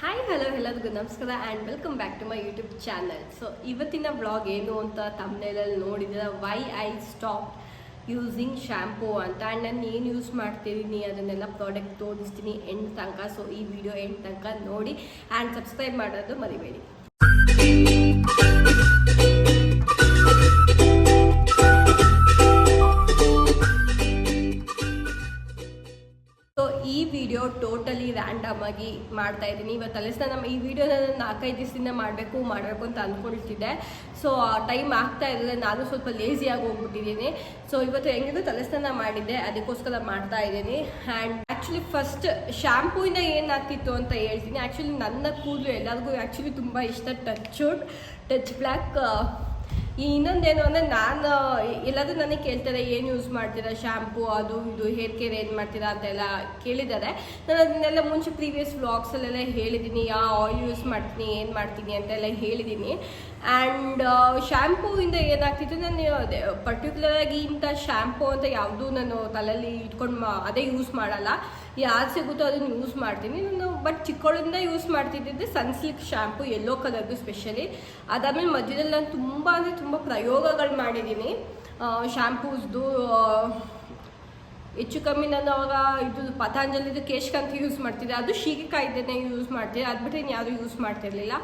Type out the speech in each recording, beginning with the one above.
Hi hello ಎಲ್ಲರಿಗೂ ನಮಸ್ಕಾರ and welcome back to my YouTube channel so ಇವತ್ತಿನ blog ಏನು ಅಂತ ತಮ್ಮನೇಲಲ್ಲಿ ನೋಡಿದ್ರೆ why I stop using shampoo ಅಂತ ಆ್ಯಂಡ್ ನಾನು ಏನು ಯೂಸ್ ಮಾಡ್ತಿದ್ದೀನಿ ಅದನ್ನೆಲ್ಲ ಪ್ರಾಡಕ್ಟ್ ತೋರಿಸ್ತೀನಿ ಎಂಡ್ ತನಕ. ಸೊ ಈ ವಿಡಿಯೋ ಎಂಡ್ ತನಕ ನೋಡಿ ಆ್ಯಂಡ್ ಸಬ್ಸ್ಕ್ರೈಬ್ ಮಾಡೋದು ಮರಿಬೇಡಿ. ಟೋಟಲಿ ರ್ಯಾಂಡಮ್ ಆಗಿ ಮಾಡ್ತಾ ಇದ್ದೀನಿ. ಇವತ್ತು ನಮ್ಮ ಈ ವಿಡಿಯೋನ ನಾನು ನಾಲ್ಕೈದು ದಿವಸದಿಂದ ಮಾಡಬೇಕು ಮಾಡಬೇಕು ಅಂತ ಅಂದ್ಕೊಳ್ತಿದ್ದೆ ಸೊ ಟೈಮ್ ಆಗ್ತಾ ಇರಲಿಲ್ಲ. ನಾನು ಸ್ವಲ್ಪ ಲೇಸಿಯಾಗಿ ಹೋಗ್ಬಿಟ್ಟಿದ್ದೀನಿ. ಸೊ ಇವತ್ತು ಹೆಂಗಿದ್ರು ತಲೆಸ್ನಾನ ಮಾಡಿದ್ದೆ. ಅದಕ್ಕೋಸ್ಕರ ಮಾಡ್ತಾ ಇದ್ದೀನಿ. ಆ್ಯಂಡ್ ಆ್ಯಕ್ಚುಲಿ ಫಸ್ಟ್ ಶ್ಯಾಂಪೂಯಿಂದ ಏನಾಗ್ತಿತ್ತು ಅಂತ ಹೇಳ್ತೀನಿ. ಆ್ಯಕ್ಚುಲಿ ನನ್ನ ಕೂದಲು ಎಲ್ಲರಿಗೂ ಆ್ಯಕ್ಚುಲಿ ತುಂಬ ಇಷ್ಟ. ಟಚ್ ಟಚ್ ಬ್ಲ್ಯಾಕ್ ಈ ಇನ್ನೊಂದೇನು ಅಂದರೆ ನಾನು ಎಲ್ಲಾದರೂ ನನಗೆ ಕೇಳ್ತಾರೆ, ಏನು ಯೂಸ್ ಮಾಡ್ತೀರಾ ಶ್ಯಾಂಪು ಅದು ಇದು ಹೇರ್ ಕೇರ್ ಏನು ಮಾಡ್ತೀರಾ ಅಂತೆಲ್ಲ ಕೇಳಿದ್ದಾರೆ. ನಾನು ಅದನ್ನೆಲ್ಲ ಮುಂಚೆ ಪ್ರೀವಿಯಸ್ ವ್ಲಾಗ್ಸಲ್ಲೆಲ್ಲ ಹೇಳಿದ್ದೀನಿ ಯಾವ ಆಯಿಲ್ ಯೂಸ್ ಮಾಡ್ತೀನಿ, ಏನು ಮಾಡ್ತೀನಿ ಅಂತೆಲ್ಲ ಹೇಳಿದ್ದೀನಿ ಆ್ಯಂಡ್ ಶ್ಯಾಂಪೂಯಿಂದ ಏನಾಗ್ತಿತ್ತು, ನಾನು ಪರ್ಟಿಕ್ಯುಲರ್ ಆಗಿ ಇಂಥ ಶ್ಯಾಂಪು ಅಂತ ಯಾವುದೂ ನಾನು ತಲೆಯಲ್ಲಿ ಇಟ್ಕೊಂಡು ಅದೇ ಯೂಸ್ ಮಾಡಲ್ಲ. ಯಾರು ಸಿಗುತ್ತೋ ಅದನ್ನು ಯೂಸ್ ಮಾಡ್ತೀನಿ. ನಾನು ಬಟ್ ಚಿಕ್ಕವಳಿಂದ ಯೂಸ್ ಮಾಡ್ತಿದ್ದಿದ್ದೆ ಸನ್ಸಿಲ್ಕ್ ಶ್ಯಾಂಪು ಯೆಲ್ಲೋ ಕಲರ್ದು ಸ್ಪೆಷಲಿ ಅದಾದಮೇಲೆ ಮಧ್ಯದಲ್ಲಿ ನಾನು ತುಂಬ ಅಂದರೆ ತುಂಬ ಪ್ರಯೋಗಗಳು ಮಾಡಿದ್ದೀನಿ. ಶ್ಯಾಂಪೂಸ್ದು ಹೆಚ್ಚು ಕಮ್ಮಿ ನಾನು ಅವಾಗ ಇದು ಪತಾಂಜಲಿದು ಕೇಶಕಾಂತಿ ಯೂಸ್ ಮಾಡ್ತಿದ್ದೆ. ಅದು ಶೀಗೆಕಾಯ್ದೇನೆ ಯೂಸ್ ಮಾಡ್ತಿದ್ದೆ. ಅದು ಬಿಟ್ಟರೆ ಯಾರು ಯೂಸ್ ಮಾಡ್ತಿರ್ಲಿಲ್ಲ.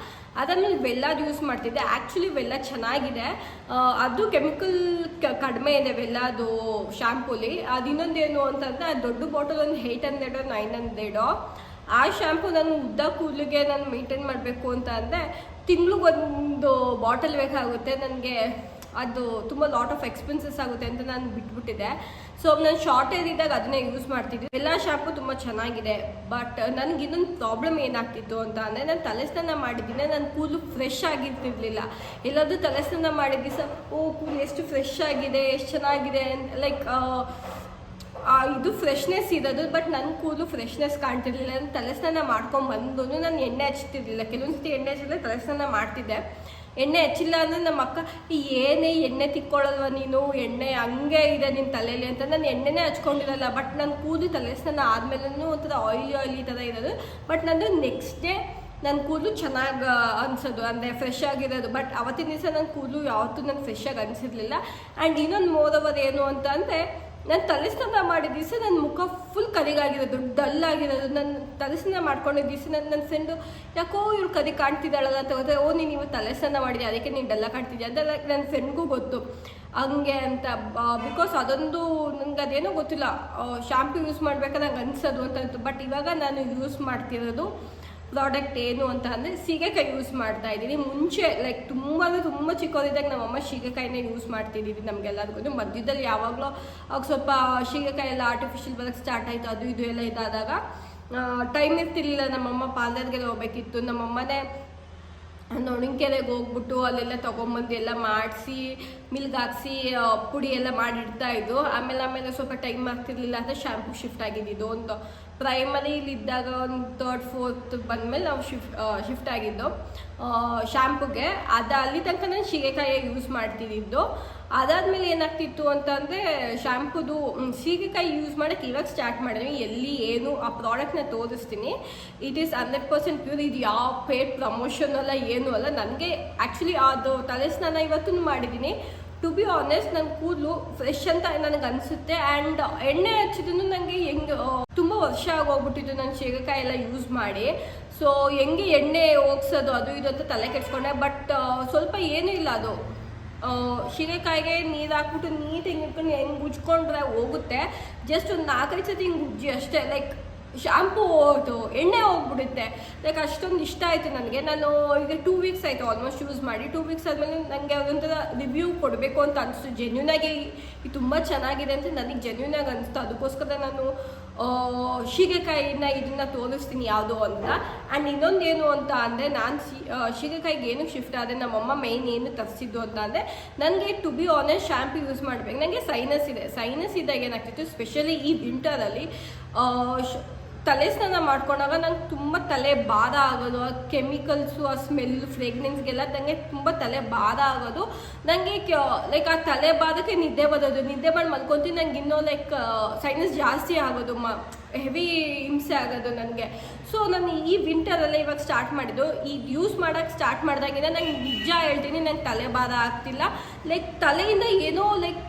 ಅದಾದ್ಮೇಲೆ ಬೆಲ್ಲದು ಯೂಸ್ ಮಾಡ್ತಿದ್ದೆ. ಆ್ಯಕ್ಚುಲಿ ಬೆಲ್ಲ ಚೆನ್ನಾಗಿದೆ. ಅದು ಕೆಮಿಕಲ್ ಕಡಿಮೆ ಇದೆ ಬೆಲ್ಲದು ಶ್ಯಾಂಪೂಲಿ ಅದು ಇನ್ನೊಂದೇನು ಅಂತಂದರೆ ಆ ದೊಡ್ಡ ಬಾಟಲ್ ಒಂದು ಏಯ್ಟ್ ಹಂಡ್ರೆಡ್ ನೈನ್ ಹಂಡ್ರೆಡು ಆ ಶ್ಯಾಂಪು ನಾನು ಉದ್ದ ಕೂದಲಿಗೆ ನಾನು ಮೇಂಟೈನ್ ಮಾಡಬೇಕು ಅಂತ ಅಂದರೆ ತಿಂಗ್ಳಿಗೊಂದು ಬಾಟಲ್ ಬೇಕಾಗುತ್ತೆ. ನನಗೆ ಅದು ತುಂಬ ಲಾಟ್ ಆಫ್ ಎಕ್ಸ್ಪೆನ್ಸಸ್ ಆಗುತ್ತೆ ಅಂತ ನಾನು ಬಿಟ್ಬಿಟ್ಟಿದೆ ಸೊ ನಾನು ಶಾರ್ಟ್ ಇದ್ದಾಗ ಅದನ್ನೇ ಯೂಸ್ ಮಾಡ್ತಿದ್ದೆ. ಎಲ್ಲ ಶಾಂಪು ತುಂಬ ಚೆನ್ನಾಗಿದೆ ಬಟ್ ನನಗೆ ಇನ್ನೊಂದು ಪ್ರಾಬ್ಲಮ್ ಏನಾಗ್ತಿತ್ತು ಅಂತ ಅಂದರೆ ನಾನು ತಲೆ ಸ್ನಾನ ಮಾಡಿದ್ದೀನಿ ನನ್ನ ಕೂದಲು ಫ್ರೆಶ್ ಆಗಿರ್ತಿರ್ಲಿಲ್ಲ. ಎಲ್ಲಾದರೂ ತಲೆ ಸ್ನಾನ ಸರ್, ಓ, ಕೂದಲು ಎಷ್ಟು ಫ್ರೆಶ್ ಆಗಿದೆ, ಎಷ್ಟು ಚೆನ್ನಾಗಿದೆ ಲೈಕ್ ಇದು ಫ್ರೆಶ್ನೆಸ್ ಇರೋದು ಬಟ್ ನನ್ನ ಕೂದಲು ಫ್ರೆಶ್ನೆಸ್ ಕಾಣ್ತಿರ್ಲಿಲ್ಲ. ನಾನು ತಲೆ ಸ್ನಾನ ಮಾಡ್ಕೊಂಡು ಬಂದು ನಾನು ಎಣ್ಣೆ ಹಚ್ತಿರ್ಲಿಲ್ಲ. ಕೆಲವೊಂದು ಎಣ್ಣೆ ಹಚ್ಚಿದ್ರೆ ತಲೆ ಮಾಡ್ತಿದ್ದೆ. ಎಣ್ಣೆ ಹಚ್ಚಿಲ್ಲ ಅಂದರೆ ನಮ್ಮ ಅಕ್ಕ, "ಈ ಏನೇ ಎಣ್ಣೆ ತಿಕ್ಕೊಳ್ಳಲ್ವ ನೀನು? ಎಣ್ಣೆ ಹಂಗೆ ಇದೆ ನಿನ್ನ ತಲೆಯಲ್ಲಿ ಅಂತ ನಾನು ಎಣ್ಣೆನೇ ಹಚ್ಕೊಂಡಿರಲ್ಲ. ಬಟ್ ನನ್ನ ಕೂದಲು ತಲೆ ಸ್ನಾನ ಆದಮೇಲೂ ಒಂಥರ ಆಯಿಲಿ ಆಯಿಲಿ ಥರ ಇರೋದು. ಬಟ್ ನಂದು ನೆಕ್ಸ್ಟ್ ಡೇ ನನ್ನ ಕೂದಲು ಚೆನ್ನಾಗಿ ಅನ್ಸೋದು. ಅಂದರೆ ಫ್ರೆಶ್ ಆಗಿರೋದು. ಬಟ್ ಅವತ್ತಿನ ದಿವಸ ನನ್ನ ಕೂದಲು ಯಾವತ್ತೂ ನನಗೆ ಫ್ರೆಶ್ ಆಗಿ ಅನಿಸಿರ್ಲಿಲ್ಲ. ಆ್ಯಂಡ್ ಇನ್ನೊಂದು ಮೋದವರ್ ಏನು ಅಂತ ಅಂದರೆ ನಾನು ತಲೆ ಸ್ನಾನ ಮಾಡಿದ ದಿವಸ ನನ್ನ ಮುಖ ಫುಲ್ ಕರಿಗಾಗಿರೋದು ಡಲ್ ಆಗಿರೋದು ನನ್ನ ತಲೆ ಮಾಡ್ಕೊಂಡಿದ್ದ ದಿವಸ ನನ್ನ ನನ್ನ ಫ್ರೆಂಡು ಯಾಕೋ ಇವ್ರು ಕರಿ ಕಾಣ್ತಿದ್ದಾಳಲ್ಲ ಅಂತ ಹೋದ್ರೆ, ಓ, ನೀನು ಇವತ್ತು ತಲೆ ಸ್ನಾನ ಅದಕ್ಕೆ ನೀನು ಡಲ್ಲ ಕಾಣ್ತಿದ್ಯಾ? like ನನ್ನ ಫ್ರೆಂಡ್ಗೂ ಗೊತ್ತು. ಹಂಗೆ ಅಂತ ಬಿಕಾಸ್ ಅದೊಂದು ನನಗೆ ಅದೇನೋ ಗೊತ್ತಿಲ್ಲ. ಶಾಂಪು ಯೂಸ್ ಮಾಡ್ಬೇಕಾದ್ರೆ ನಂಗೆ ಅನ್ಸೋದು ಅಂತ ಬಟ್ ಇವಾಗ ನಾನು ಯೂಸ್ ಮಾಡ್ತಿರೋದು ಪ್ರಾಡಕ್ಟ್ ಏನು ಅಂತ ಅಂದರೆ ಸೀಗೆಕಾಯಿ ಯೂಸ್ ಮಾಡ್ತಾ ಇದ್ದೀನಿ. ಮುಂಚೆ ಲೈಕ್ ತುಂಬ ಅಂದರೆ ತುಂಬ ಚಿಕ್ಕವರಿದ್ದಾಗ ನಮ್ಮಮ್ಮ ಸೀಗೆಕಾಯಿನ ಯೂಸ್ ಮಾಡ್ತಿದ್ದೀವಿ ನಮಗೆಲ್ಲರಿಗೂ. ಮಧ್ಯದಲ್ಲಿ ಯಾವಾಗಲೂ ಅವಾಗ ಸ್ವಲ್ಪ ಸೀಗೆಕಾಯಿ ಎಲ್ಲ ಆರ್ಟಿಫಿಷಿಯಲ್ ಬರೋಕ್ಕೆ ಸ್ಟಾರ್ಟ್ ಆಯಿತು, ಅದು ಇದು ಎಲ್ಲ ಇದಾದಾಗ ಟೈಮ್ ಇರ್ತಿರ್ಲಿಲ್ಲ. ನಮ್ಮಮ್ಮ ಪಾರ್ಲರ್ಗೆಲ್ಲ ಹೋಗ್ಬೇಕಿತ್ತು. ನಮ್ಮಮ್ಮನೇ ನೊಣಕೆರೆಗೆ ಹೋಗ್ಬಿಟ್ಟು ಅಲ್ಲೆಲ್ಲ ತೊಗೊಂಬಂದು ಎಲ್ಲ ಮಾಡಿಸಿ, ಮಿಲ್ಕ್ ಹಾಕ್ಸಿ ಪುಡಿ ಎಲ್ಲ ಮಾಡಿಡ್ತಾ ಇದ್ದು. ಆಮೇಲೆ ಆಮೇಲೆ ಸ್ವಲ್ಪ ಟೈಮ್ ಆಗ್ತಿರ್ಲಿಲ್ಲ ಅಂದರೆ ಶ್ಯಾಂಪು ಶಿಫ್ಟ್ ಆಗಿದ್ದು. ಒಂದು ಪ್ರೈಮರಿಲಿ ಇದ್ದಾಗ ಒಂದು ತರ್ಡ್ ಫೋರ್ತ್ ಬಂದಮೇಲೆ ನಾವು ಶಿಫ್ಟ್ ಶಿಫ್ಟ್ ಆಗಿದ್ದು. ಶ್ಯಾಂಪುಗೆ ಅದು ಅಲ್ಲಿ ತನಕ ನಾನು ಸೀಗೆಕಾಯಿ ಯೂಸ್ ಮಾಡ್ತಿದ್ದಿದ್ದು ಅದಾದ್ಮೇಲೆ ಏನಾಗ್ತಿತ್ತು ಅಂತಂದರೆ ಶ್ಯಾಂಪುದು ಸೀಗೆಕಾಯಿ ಯೂಸ್ ಮಾಡೋಕ್ಕೆ ಇವಾಗ ಸ್ಟಾರ್ಟ್ ಮಾಡಿದ್ವಿ. ಎಲ್ಲಿ ಏನು, ಆ ಪ್ರಾಡಕ್ಟ್ನ ತೋರಿಸ್ತೀನಿ. It is hundred percent pure ಇದು ಯಾವ ಪೇಡ್ ಪ್ರಮೋಷನ್ ಅಲ್ಲ, ಏನು ಅಲ್ಲ, ನನಗೆ ಆ್ಯಕ್ಚುಲಿ ಅದು ತಲೆ ಸ್ನಾನ ಇವತ್ತು ಮಾಡಿದ್ದೀನಿ. ಟು ಬಿ ಆನೆಸ್ಟ್ ನನ್ನ ಕೂದಲು ಫ್ರೆಶ್ ಅಂತ ನನಗೆ ಅನಿಸುತ್ತೆ ಆ್ಯಂಡ್ ಎಣ್ಣೆ ಹಚ್ಚಿದ್ರು ನನಗೆ ಹೆಂಗೆ ವರ್ಷ ಆಗೋಗ್ಬಿಟ್ಟಿತ್ತು ನಾನು ಶೇಗಕಾಯಿ ಎಲ್ಲ ಯೂಸ್ ಮಾಡಿ. ಸೊ ಹೆಂಗೆ ಎಣ್ಣೆ ಹೋಗ್ಸೋದು ಅದು ಇದು ಅಂತ ತಲೆ ಕೆಡ್ಸ್ಕೊಂಡೆ. ಬಟ್ ಸ್ವಲ್ಪ ಏನೂ ಇಲ್ಲ ಅದು. ಆ, ಶೀಗೆಕಾಯಿಗೆ ನೀರು ಹಾಕ್ಬಿಟ್ಟು ನೀಟ್ ಹಿಂಗೆ ಇಟ್ಕೊಂಡು ಹೆಂಗೆ ಉಜ್ಕೊಂಡ್ರೆ ಹೋಗುತ್ತೆ. ಜಸ್ಟ್ ಒಂದು ನಾಲ್ಕೈದು ಸತಿ ಹಿಂಗೆ ಉಜ್ಜಿ ಅಷ್ಟೇ ಲೈಕ್ ಶಾಂಪೂ ಹೋಯ್ತು ಎಣ್ಣೆ ಹೋಗ್ಬಿಡುತ್ತೆ. ಲೈಕ್ ಅಷ್ಟೊಂದು ಇಷ್ಟ ಆಯಿತು ನನಗೆ. ನಾನು ಈಗ ಟೂ ವೀಕ್ಸ್ ಆಯಿತು ಆಲ್ಮೋಸ್ಟ್ ಯೂಸ್ ಮಾಡಿ. ಟೂ ವೀಕ್ಸ್ ಆದಮೇಲೆ ನನಗೆ ಅದೊಂಥರ ರಿವ್ಯೂ ಕೊಡಬೇಕು ಅಂತ ಅನಿಸ್ತು. ಜೆನ್ಯೂನಾಗಿ ತುಂಬ ಚೆನ್ನಾಗಿದೆ ಅಂತ ನನಗೆ ಜೆನ್ಯೂನಾಗಿ ಅನಿಸ್ತು. ಅದಕ್ಕೋಸ್ಕರ ನಾನು ಆ, ಇದನ್ನು ತೋರಿಸ್ತೀನಿ ಯಾವುದು ಅಂತ. ಆ್ಯಂಡ್ ಇನ್ನೊಂದು ಏನು ಅಂತ ಅಂದರೆ ನಾನು ಸಿ ಸೀಗೆಕಾಯಿಗೆ ಏನಕ್ಕೆ ಶಿಫ್ಟ್ ಆದರೆ ನಮ್ಮಮ್ಮ ಮೈನ್ ಏನು ತರಿಸಿದ್ದು ಅಂತ ಅಂದರೆ ನನಗೆ to be honest shampoo use ಮಾಡಬೇಕು. ನನಗೆ ಸೈನಸ್ ಇದೆ. ಸೈನಸ್ ಇದ್ದಾಗ ಏನಾಗ್ತಿತ್ತು? ಸ್ಪೆಷಲಿ ಈ ವಿಂಟರಲ್ಲಿ ತಲೆ ಸ್ನಾನ ಮಾಡ್ಕೊಂಡಾಗ ನಂಗೆ ತುಂಬ ತಲೆ ಬಾಧ ಆಗೋದು, ಆ ಕೆಮಿಕಲ್ಸು ಆ ಸ್ಮೆಲ್ ಫ್ರೇಗ್ನೆನ್ಸ್ಗೆಲ್ಲ ನನಗೆ ತುಂಬ ತಲೆ ಬಾಧ ಆಗೋದು. ನನಗೆ ಲೈಕ್ ಆ ತಲೆ ಬಾಧಕ್ಕೆ ನಿದ್ದೆ ಬರೋದು, ನಿದ್ದೆ ಮಾಡಿ ಮಲ್ಕೊತೀನಿ ನಂಗೆ ಇನ್ನೂ ಲೈಕ್ ಸೈನಸ್ ಜಾಸ್ತಿ ಆಗೋದು, ಮ ಹೆವಿ ಹಿಂಸೆ ಆಗೋದು ನನಗೆ ಸೊ ನಾನು ಈ ವಿಂಟರಲ್ಲೇ ಇವಾಗ ಸ್ಟಾರ್ಟ್ ಮಾಡಿದ್ದು. ಈಗ ಯೂಸ್ ಮಾಡೋಕ್ಕೆ ಸ್ಟಾರ್ಟ್ ಮಾಡಿದಾಗಿಂದ ನಂಗೆ ನಿಜ ಹೇಳ್ತೀನಿ, ನಂಗೆ ತಲೆ ಬಾಧ ಆಗ್ತಿಲ್ಲ. ಲೈಕ್ ತಲೆಯಿಂದ ಏನೋ ಲೈಕ್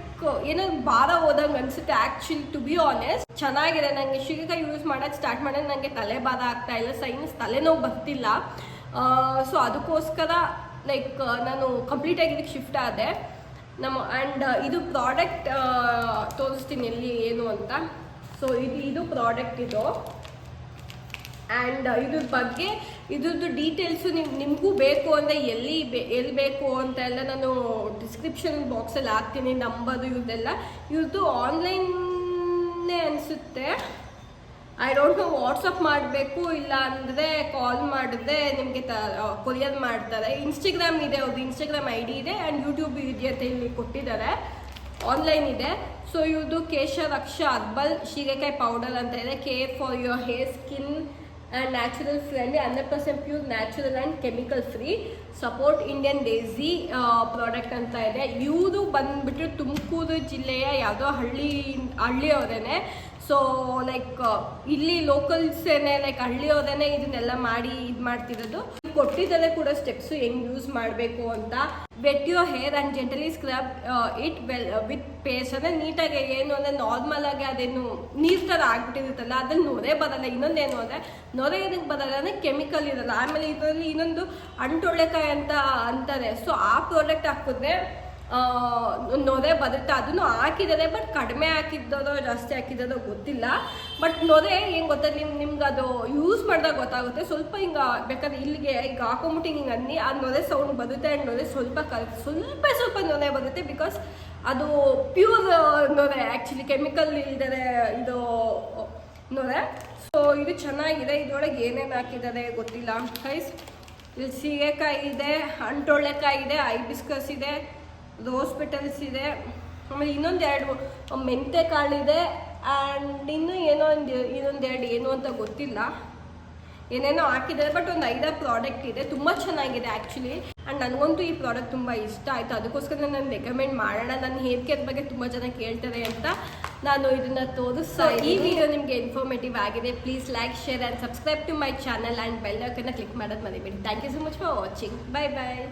ಏನೋ ಭಾರ ಹೋದಂಗೆ ಅನ್ಸುತ್ತೆ ಆ್ಯಕ್ಚುಲಿ ಟು ಬಿ ಆನೆಸ್ಟ್ ಚೆನ್ನಾಗಿದೆ ನನಗೆ ಶೀಘ್ರ ಯೂಸ್ ಮಾಡೋಕ್ಕೆ ಸ್ಟಾರ್ಟ್ ಮಾಡಿದ್ರೆ ನನಗೆ ತಲೆ ಭಾರ ಆಗ್ತಾ ಇಲ್ಲ ಸೈನ್ಸ್ ತಲೆನೋವು ಬರ್ತಿಲ್ಲ. ಸೊ ಅದಕ್ಕೋಸ್ಕರ ಲೈಕ್ ನಾನು ಕಂಪ್ಲೀಟಾಗಿ ಇದಕ್ಕೆ ಶಿಫ್ಟ್ ಆದೆ. ನಮ್ಮ ಆ್ಯಂಡ್ ಇದು ಪ್ರಾಡಕ್ಟ್ ತೋರಿಸ್ತೀನಿ ಎಲ್ಲಿ, ಏನು ಅಂತ. ಸೊ ಇದು ಇದು ಪ್ರಾಡಕ್ಟ್ ಇದು. ಆ್ಯಂಡ್ ಇದ್ರ ಬಗ್ಗೆ, ಇದ್ರದ್ದು ಡೀಟೇಲ್ಸು ನಿಮ್, ನಿಮಗೂ ಬೇಕು ಅಂದರೆ ಎಲ್ಲಿ ಬೇ, ಎಲ್ಲಿ ಬೇಕು ಅಂತ ಎಲ್ಲ ನಾನು ಡಿಸ್ಕ್ರಿಪ್ಷನ್ ಬಾಕ್ಸಲ್ಲಿ ಹಾಕ್ತೀನಿ ನಂಬರು ಇವ್ರದ್ದೆಲ್ಲ. ಇವ್ರದ್ದು ಆನ್ಲೈನ್ನೇ ಅನಿಸುತ್ತೆ. ಐ ಡೋಂಟ್ ನೋ ವಾಟ್ಸಪ್ ಮಾಡಬೇಕು, ಇಲ್ಲ ಅಂದರೆ ಕಾಲ್ ಮಾಡಿದ್ರೆ ನಿಮಗೆ ತ ಕೊರಿಯರ್ ಮಾಡ್ತಾರೆ. ಇನ್ಸ್ಟಾಗ್ರಾಮ್ ಇದೆ ಅವ್ರದ್ದು ಇನ್ಸ್ಟಾಗ್ರಾಮ್ ಐ ಡಿ ಇದೆ ಆ್ಯಂಡ್ ಯೂಟ್ಯೂಬ್ ಇದೆ ಅಂತ ಇಲ್ಲಿ ಕೊಟ್ಟಿದ್ದಾರೆ. ಆನ್ಲೈನ್ ಇದೆ. ಸೊ ಇವ್ರದ್ದು ಕೇಶ ರಕ್ಷ ಅರ್ಬಲ್ ಶೀರೆಕಾಯಿ ಪೌಡರ್ ಅಂತ ಇದೆ. Care for your hair skin and natural hundred percent pure natural and chemical free support Indian desi product ಅಂತ ಇದೆ. ಇವರು ಬಂದ್ಬಿಟ್ಟು ತುಮಕೂರು ಜಿಲ್ಲೆಯ ಯಾವುದೋ ಹಳ್ಳಿ, ಹಳ್ಳಿಯವರೇನೆ. ಸೊ ಲೈಕ್ ಇಲ್ಲಿ ಲೋಕಲ್ಸೇನೆ ಲೈಕ್ ಹಳ್ಳಿಯವರೇನೆ ಇದನ್ನೆಲ್ಲ ಮಾಡಿ ಇದು ಮಾಡ್ತಿರೋದು ಕೊಟ್ಟಿದ್ದಾರೆ ಕೂಡ ಸ್ಟೆಪ್ಸು ಹೆಂಗ್ ಯೂಸ್ ಮಾಡಬೇಕು ಅಂತ. Wet your hair and gently scrub it well with paste ಅಂದ್ರೆ ನೀಟಾಗಿ ಏನು ಅಂದರೆ ನಾರ್ಮಲ್ ಆಗಿ ಅದೇನು ನೀರು ಥರ ಆಗ್ಬಿಟ್ಟಿರುತ್ತಲ್ಲ, ಅದ್ರಲ್ಲಿ ನೊರೆ ಬರಲ್ಲ ಇನ್ನೊಂದೇನು ಅಂದರೆ ನೊರೆ ಏನಕ್ಕೆ ಬರಲ್ಲ ಅಂದರೆ ಕೆಮಿಕಲ್ ಇರಲ್ಲ. ಆಮೇಲೆ ಇದರಲ್ಲಿ ಇನ್ನೊಂದು ಅಂಟೊಳ್ಳೆಕಾಯಿ ಅಂತ ಅಂತಾರೆ. ಸೊ ಆ ಪ್ರಾಡಕ್ಟ್ ಹಾಕಿದ್ರೆ ನೊರೆ ಬರುತ್ತೆ ಅದನ್ನು ಹಾಕಿದ್ದಾರೆ ಬಟ್ ಕಡಿಮೆ ಹಾಕಿದ್ದದೋ, ಜಾಸ್ತಿ ಹಾಕಿದ್ದದೋ ಗೊತ್ತಿಲ್ಲ. ಬಟ್ ನೊರೆ ಹೆಂಗೆ ಗೊತ್ತಾ, ನಿಮ್ ನಿಮ್ಗೆ ಅದು ಯೂಸ್ ಮಾಡಿದಾಗ ಗೊತ್ತಾಗುತ್ತೆ. ಸ್ವಲ್ಪ ಹಿಂಗೆ ಬೇಕಾದ್ರೆ ಇಲ್ಲಿಗೆ ಈಗ ಹಾಕೊಂಬಿಟ್ಟು ಹಿಂಗೆ ಅನ್ನಿ, ಆ ನೊರೆ ಸೌಂಡ್ ಬರುತ್ತೆ ಆ್ಯಂಡ್ ನೊರೆ ಸ್ವಲ್ಪ ಕಲ್, ಸ್ವಲ್ಪ ಸ್ವಲ್ಪ ನೊರೆ ಬರುತ್ತೆ ಬಿಕಾಸ್ ಅದು ಪ್ಯೂರ್ ನೊರೆ ಆ್ಯಕ್ಚುಲಿ ಕೆಮಿಕಲ್ ಇಲ್ದರೆ ಇದು ನೊರೆ ಸೊ ಇದು ಚೆನ್ನಾಗಿದೆ. ಇದರೊಳಗೆ ಏನೇನು ಹಾಕಿದ್ದಾರೆ ಗೊತ್ತಿಲ್ಲ. ಕೈಸ್ ಇಲ್ಲಿ ಸೀಗೆಕಾಯಿ ಇದೆ, ಅಂಟೊಳ್ಳೆಕಾಯಿ ಇದೆ ಐಬಿಸ್ಕಸ್ ಇದೆ. ರೋಸ್ ಹಾಸ್ಪಿಟಲ್ಸ್ ಇದೆ. ಆಮೇಲೆ ಇನ್ನೊಂದು ಎರಡು ಮೆಂತೆ ಕಾಳಿದೆ ಆ್ಯಂಡ್ ಇನ್ನೂ ಏನೋ ಒಂದು ಇನ್ನೊಂದು ಎರಡು ಏನು ಅಂತ ಗೊತ್ತಿಲ್ಲ. ಏನೇನೋ ಹಾಕಿದ್ದಾರೆ ಬಟ್ ಒಂದು ಐದಾರು ಪ್ರಾಡಕ್ಟ್ ಇದೆ. ತುಂಬ ಚೆನ್ನಾಗಿದೆ ಆ್ಯಕ್ಚುಲಿ ಆ್ಯಂಡ್ ನನಗಂತೂ ಈ ಪ್ರಾಡಕ್ಟ್ ತುಂಬ ಇಷ್ಟ ಆಯಿತು. ಅದಕ್ಕೋಸ್ಕರ ನಾನು ರೆಕಮೆಂಡ್ ಮಾಡೋಣ. ನನ್ನ ಹೇರ್ ಕೇರ್ ಬಗ್ಗೆ ತುಂಬ ಜನ ಕೇಳ್ತಾರೆ ಅಂತ ನಾನು ಇದನ್ನು ತೋರಿಸ್ತಾ ಈ ವಿಡಿಯೋ ನಿಮಗೆ ಇನ್ಫಾರ್ಮೇಟಿವ್ ಆಗಿದೆ. Please like share and subscribe to my channel and bell ಐಕನ್ನ click ಮಾಡೋದು ಮರಿಬೇಡಿ. Thank you so much for watching bye bye